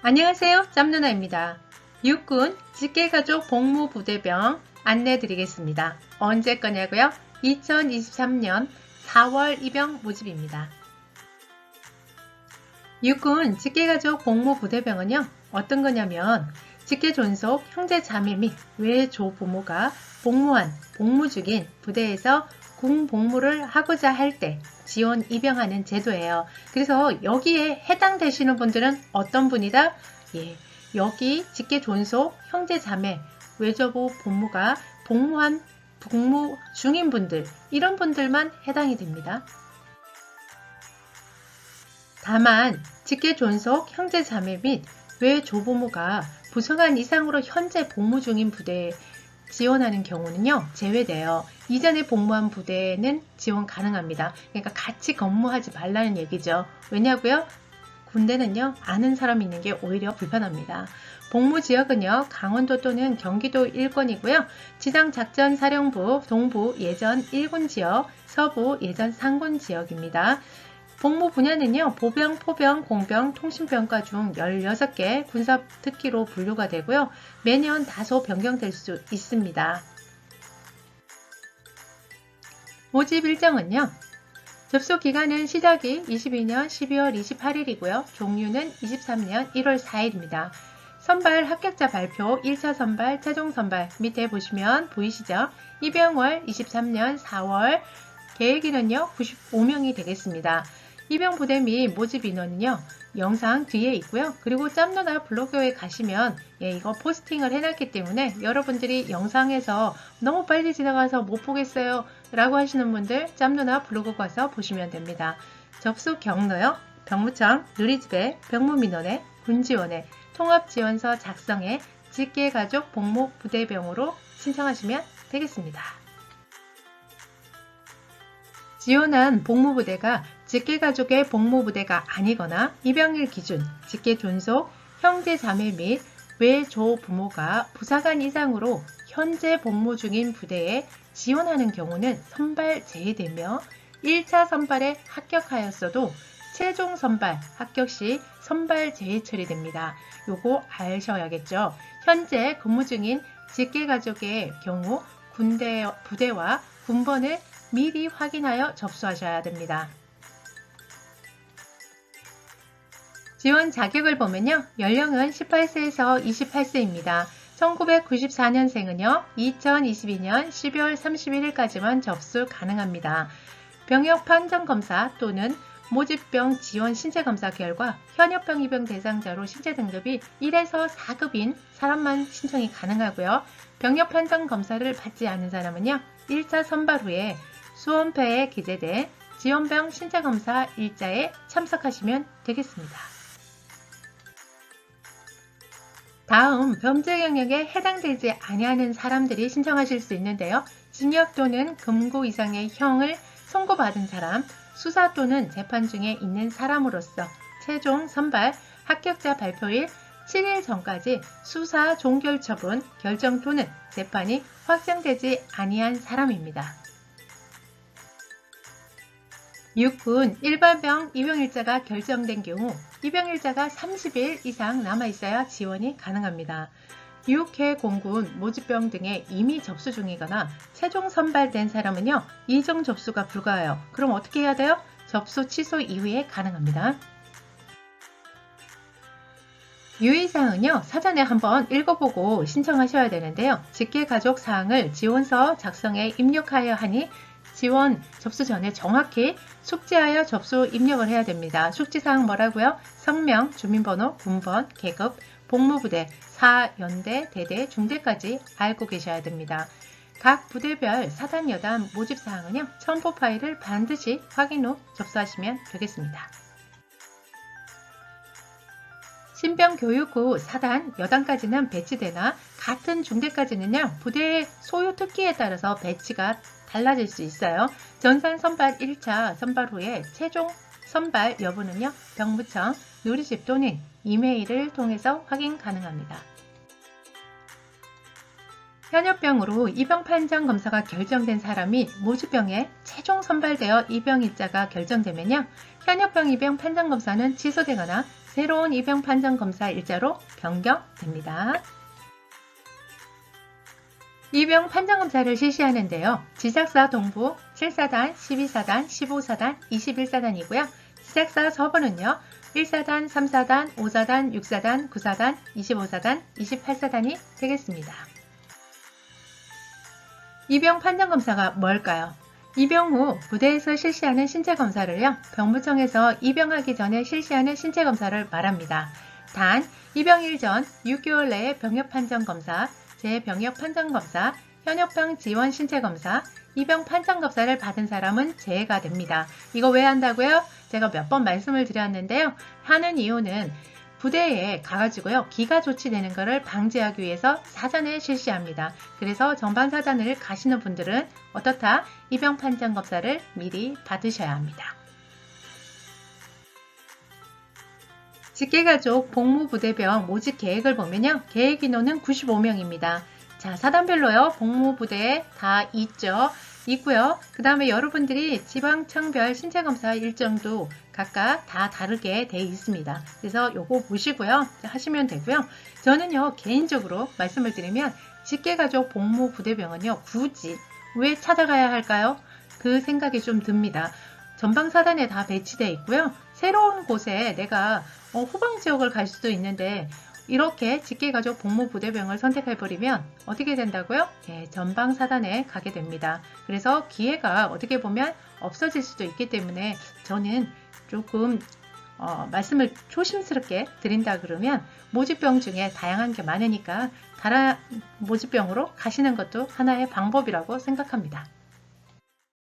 안녕하세요. 짬누나입니다. 육군 직계가족 복무부대병 안내 드리겠습니다. 언제 거냐고요? 2023년 4월 입영 모집입니다. 육군 직계가족 복무부대병은요. 어떤 거냐면 직계존속 형제 자매 및 외조 부모가 복무한 복무 중인 부대에서 군 복무를 하고자 할 때 지원 입영하는 제도예요. 그래서 여기에 해당되시는 분들은 어떤 분이다? 예, 여기 직계 존속 형제 자매 외조부 부모가 복무한 복무 중인 분들 이런 분들만 해당이 됩니다. 다만 직계 존속 형제 자매 및 외조부모가 부성한 이상으로 현재 복무 중인 부대에 지원하는 경우는요, 제외돼요. 이전에 복무한 부대는 지원 가능합니다. 그러니까 같이 근무하지 말라는 얘기죠. 왜냐고요? 군대는요, 아는 사람이 있는 게 오히려 불편합니다. 복무 지역은요, 강원도 또는 경기도 일권이고요. 지상 작전 사령부 동부 예전 1군 지역, 서부 예전 상군 지역입니다. 복무 분야는요, 보병, 포병, 공병, 통신병과 중 16개 군사 특기로 분류가 되고요. 매년 다소 변경될 수 있습니다. 모집 일정은요, 접수 기간은 시작이 22년 12월 28일이고요. 종류는 23년 1월 4일입니다. 선발 합격자 발표 1차 선발, 최종 선발 밑에 보시면 보이시죠? 입영월 23년 4월 계획인은요 95명이 되겠습니다. 입영 부대 및 모집 인원은요 영상 뒤에 있고요. 그리고 짬누나 블로그에 가시면 예, 이거 포스팅을 해놨기 때문에 여러분들이 영상에서 너무 빨리 지나가서 못 보겠어요 라고 하시는 분들 짬누나 블로그 가서 보시면 됩니다. 접수 경로요. 병무청, 누리집에, 병무민원에, 군지원에, 통합지원서 작성에 직계가족 복무 부대병으로 신청하시면 되겠습니다. 지원한 복무부대가 직계가족의 복무부대가 아니거나 입영일 기준 직계존속 형제 자매 및 외조 부모가 부사관 이상으로 현재 복무 중인 부대에 지원하는 경우는 선발 제외되며 1차 선발에 합격하였어도 최종 선발 합격 시 선발 제외 처리됩니다. 요거 아셔야겠죠. 현재 근무 중인 직계가족의 경우 군대 부대와 군번을 미리 확인하여 접수하셔야 됩니다. 지원 자격을 보면요. 연령은 18세에서 28세입니다. 1994년생은요. 2022년 12월 31일까지만 접수 가능합니다. 병역 판정 검사 또는 모집병 지원 신체 검사 결과 현역병 입영 대상자로 신체 등급이 1에서 4급인 사람만 신청이 가능하고요. 병역 판정 검사를 받지 않은 사람은요. 1차 선발 후에 수험표에 기재된 지원병 신체 검사 일자에 참석하시면 되겠습니다. 다음 범죄 경력에 해당되지 아니하는 사람들이 신청하실 수 있는데요. 징역 또는 금고 이상의 형을 선고받은 사람, 수사 또는 재판 중에 있는 사람으로서 최종 선발 합격자 발표일 7일 전까지 수사 종결 처분 결정 또는 재판이 확정되지 아니한 사람입니다. 육군 일반병 입영일자가 결정된 경우 입영일자가 30일 이상 남아있어야 지원이 가능합니다. 육해 공군 모집병 등에 이미 접수 중이거나 최종 선발된 사람은요 이정 접수가 불가해요. 그럼 어떻게 해야 돼요? 접수 취소 이후에 가능합니다. 유의사항은요 사전에 한번 읽어보고 신청하셔야 되는데요 직계 가족 사항을 지원서 작성에 입력하여 하니 지원 접수 전에 정확히 숙지하여 접수 입력을 해야 됩니다. 숙지사항 뭐라고요? 성명, 주민번호, 군번, 계급, 복무부대, 사, 연대, 대대, 중대까지 알고 계셔야 됩니다. 각 부대별 사단 여단 모집 사항은요. 첨부 파일을 반드시 확인 후 접수하시면 되겠습니다. 신병 교육 후 사단, 여단까지는 배치되나 같은 중대까지는요. 부대의 소요 특기에 따라서 배치가 달라질 수 있어요. 전산 선발 1차 선발 후에 최종 선발 여부는요. 병무청, 누리집 또는 이메일을 통해서 확인 가능합니다. 현역병으로 입영 판정 검사가 결정된 사람이 모집병에 최종 선발되어 입영 일자가 결정되면요. 현역병 입영 판정 검사는 취소되거나 새로운 입영 판정 검사 일자로 변경됩니다. 입영 판정 검사를 실시하는데요. 지작사 동부 7사단, 12사단, 15사단, 21사단이고요. 지작사 서버는요. 1사단, 3사단, 5사단, 6사단, 9사단, 25사단, 28사단이 되겠습니다. 입영 판정 검사가 뭘까요? 입영 후 부대에서 실시하는 신체 검사를요. 병무청에서 입영하기 전에 실시하는 신체 검사를 말합니다. 단 입영일 전 6개월 내에 병역 판정 검사, 재병역 판정 검사, 현역병 지원 신체 검사, 입영 판정 검사를 받은 사람은 제외가 됩니다. 이거 왜 한다고요? 제가 몇 번 말씀을 드렸는데요. 하는 이유는 부대에 가가지고요. 기가 조치되는 것을 방지하기 위해서 사전에 실시합니다. 그래서 전반사단을 가시는 분들은 어떻다? 입영 판정 검사를 미리 받으셔야 합니다. 직계가족 복무부대병 모집 계획을 보면요. 계획 인원은 95명입니다. 자, 사단별로요. 복무부대에 다 있죠. 있고요. 그 다음에 여러분들이 지방청별 신체검사 일정도 각각 다 다르게 돼 있습니다. 그래서 요거 보시고요. 하시면 되고요. 저는요, 개인적으로 말씀을 드리면 직계가족 복무부대병은요, 굳이 왜 찾아가야 할까요? 그 생각이 좀 듭니다. 전방사단에 다 배치되어 있고요. 새로운 곳에 내가 어, 후방 지역을 갈 수도 있는데 이렇게 직계가족 복무부대병을 선택해버리면 어떻게 된다고요? 예, 전방사단에 가게 됩니다. 그래서 기회가 어떻게 보면 없어질 수도 있기 때문에 저는 조금 어, 말씀을 조심스럽게 드린다 그러면 모집병 중에 다양한 게 많으니까 다른 모집병으로 가시는 것도 하나의 방법이라고 생각합니다.